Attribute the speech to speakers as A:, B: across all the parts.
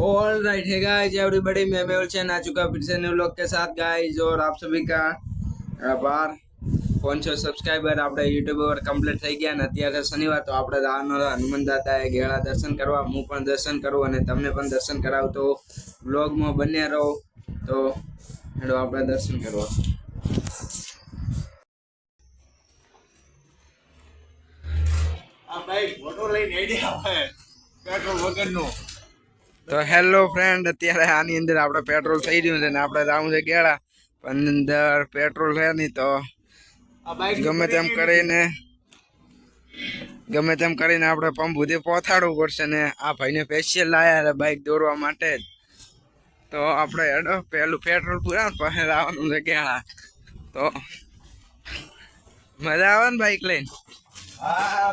A: all right hi guys everybody मैं मेहुल चैन आ चुका फिर से न्यू लोग के साथ गाइस और आप सभी का આભાર પાંચસો સબસ્ક્રાઈબર આપણે યુટ્યુબ પર કમ્પ્લીટ થઈ ગયા ને અત્યારે શનિવાર તો આપણે જવાનો હનુમાન દાદાએ ગેળા દર્શન કરવા હું પણ દર્શન કરું અને તમને પણ દર્શન કરાવું તો બ્લોગમાં બન્યા રહો તો હેડો આપણે દર્શન કરવા
B: આ ભાઈ ફોટો લઈને એડી આવે પેટ્રોલ વગરનો
A: તો હેલો ફ્રેન્ડ અત્યારે આની અંદર આપણે પેટ્રોલ થઈ રહ્યું છે ને આપણે રાઉન્ડ છે પણ અંદર પેટ્રોલ છે નહીં તો ગમે તેમ કરીને ગમે તેમ કરીને આપણે પંપ સુધી પહોંચાડવું પડશે ને આ ભાઈને સ્પેશિયલ લાયા છે બાઇક દોરવા માટે તો આપણે હેડો પેલું પેટ્રોલ પૂરા પછી લાવવાનું છે ક્યાં તો મજા આવે ને બાઇક લઈને?
B: હા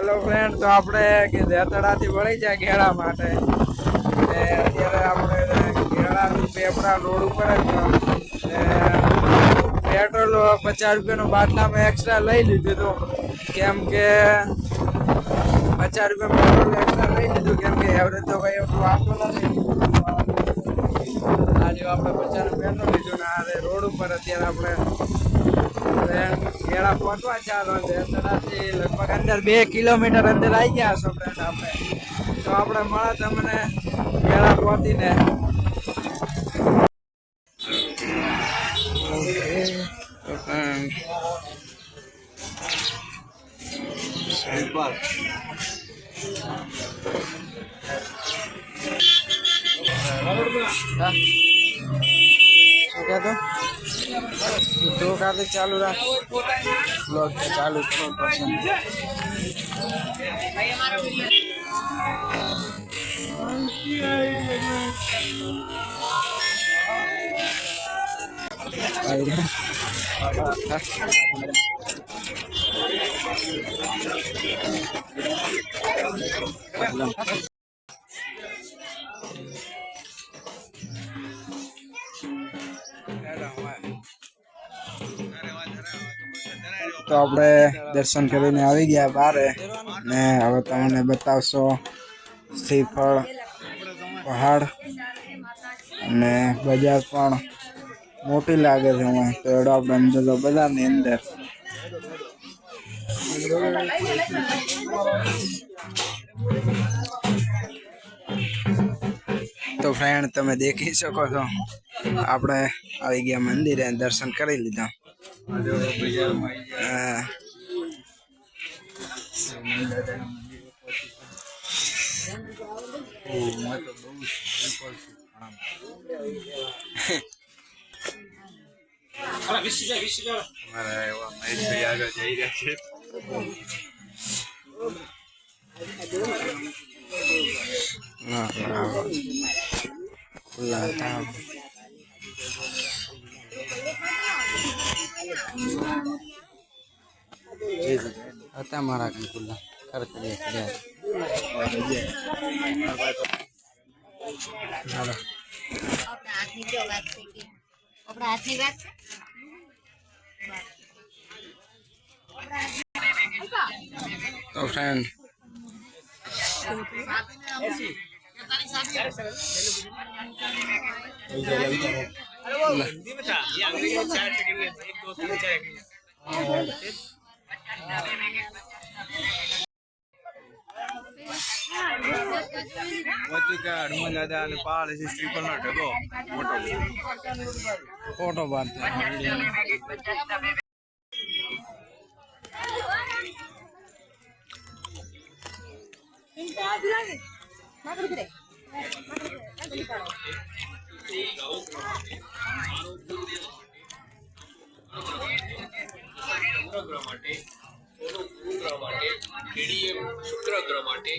A: હેલો ફ્રેન્ડ તો આપણે કે દેતડાથી વળી જાય ઘેડા માટે. ને અત્યારે આપણે ઘેડાથી પેપડા રોડ ઉપર જ પેટ્રોલ પચાસ રૂપિયાનું બાટલામાં એક્સ્ટ્રા લઈ લીધું હતું. કેમ કે પચાસ રૂપિયા પેટ્રોલ એક્સ્ટ્રા લઈ લીધું. કેમ કે એવરેજ તો કંઈ એટલું આપતું નથી. આજે આપણે પચાસ રૂપિયાનું લીધું ને આ રોડ ઉપર. અત્યારે આપણે ગેળા પહોંચવા ચાલો દેસડાથી લગભગ અંદર બે કિલોમીટર અંદર આવી ગયા છો ફ્રેન્ડ આપણે. તો આપણે મળે તમને ગેળા પહોંચીને. શું કહેતો? તો કાલે ચાલુ રાખ. બ્લોગ ચાલુ કરવો પડશે તો આપણે દર્શન કરીને આવી ગયા બારે. ને હવે તમને બતાવશો શ્રીફળ, પહાડ અને બજાર પણ મોટી લાગે છે અહીં તો એડો આપણે અંદર તો બજારની અંદર. તો ફ્રેન્ડ તમે દેખી શકો છો. આપણે આવી ગયા મંદિરે દર્શન કરી લીધા. હા.
B: મારા એવા મહેશભાઈ આગળ જઈ રહ્યા છે
A: હતા મારા ખર કરીએ કર્યા હાલો.
C: આપણા હાથની વાત છે કે આપણા હાથની વાત છે?
A: તો ફ્રેન્ડ
B: વચ્ચે કે હનુમાન દાદા અને પહાડ છે શ્રીફળ
A: ફોટો બાર
D: માટે ગુરુગ્રહ માટે કેડીએમ શુક્રગ્રહ માટે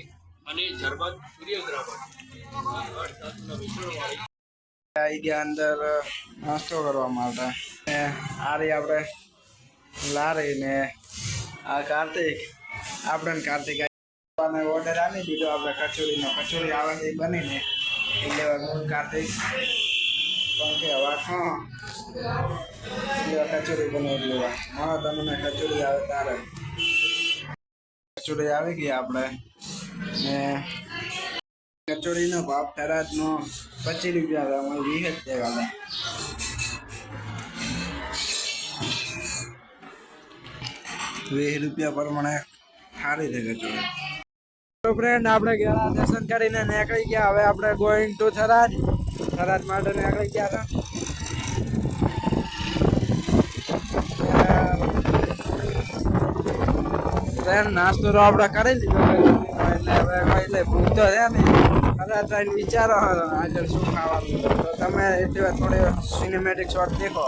D: અને જર્મન સૂર્યગ્રહ માટે. અર્થશાસ્ત્રના મિશ્રણવાળી.
A: અંદર નાસ્તો કરવા માટે ને આ રહી આપણે લારી ને આ કાર્તિક, આપણે કાર્તિક ઓર્ડર આપી દીધો આપણે કચોરીનો. કચોરી આવે એ બનીને એટલે કાર્તિક. પણ કે હવે હા કચોરી બનાવી લેવા. હા, તમને કચોરી આવે તારે. કચોરી આવી ગઈ આપણે. ને કચોરીનો ભાવ થરાદનો પચીસ રૂપિયા અમારે વીસ જ દેવાના વીસ રૂપિયા પ્રમાણે સારી છે કચોરી. તો ફ્રેન્ડ આપણે ગયા દર્શન કરીને નીકળી ગયા. હવે આપણે ગોઈંગ ટુ થરાદ. થરાદ માટે નીકળી ગયા હતા. ફ્રેન્ડ નાસ્તો તો આપણે કરી લીધો એટલે હવે એટલે લે તો છે ને કદાચ થઈને વિચારો આજે શું ખાવાનું તો તમે એટલી વાર થોડી સિનેમેટિક શોટ દેખો.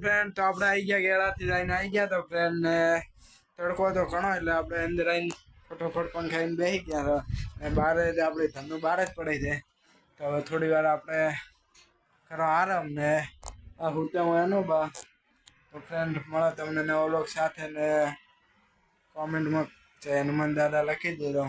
A: ફ્રેન્ડ તો આપણે આવી ગયા ગેળાથી જઈને આવી ગયા તો ફ્રેન્ડ ને તડકો તો ઘણો, એટલે આપણે અંદર આવીને ફટોફટ પણ ખાઈને બેસી ગયા. અને બહાર આપણી ધંધો બહાર જ પડે છે તો હવે થોડી વાર આપણે કરો આરામ ને આ હું હું એનો બા. તો ફ્રેન્ડ મળે તમને નવો લોક સાથે ને કોમેન્ટમાં જય હનુમાન દાદા લખી દેજો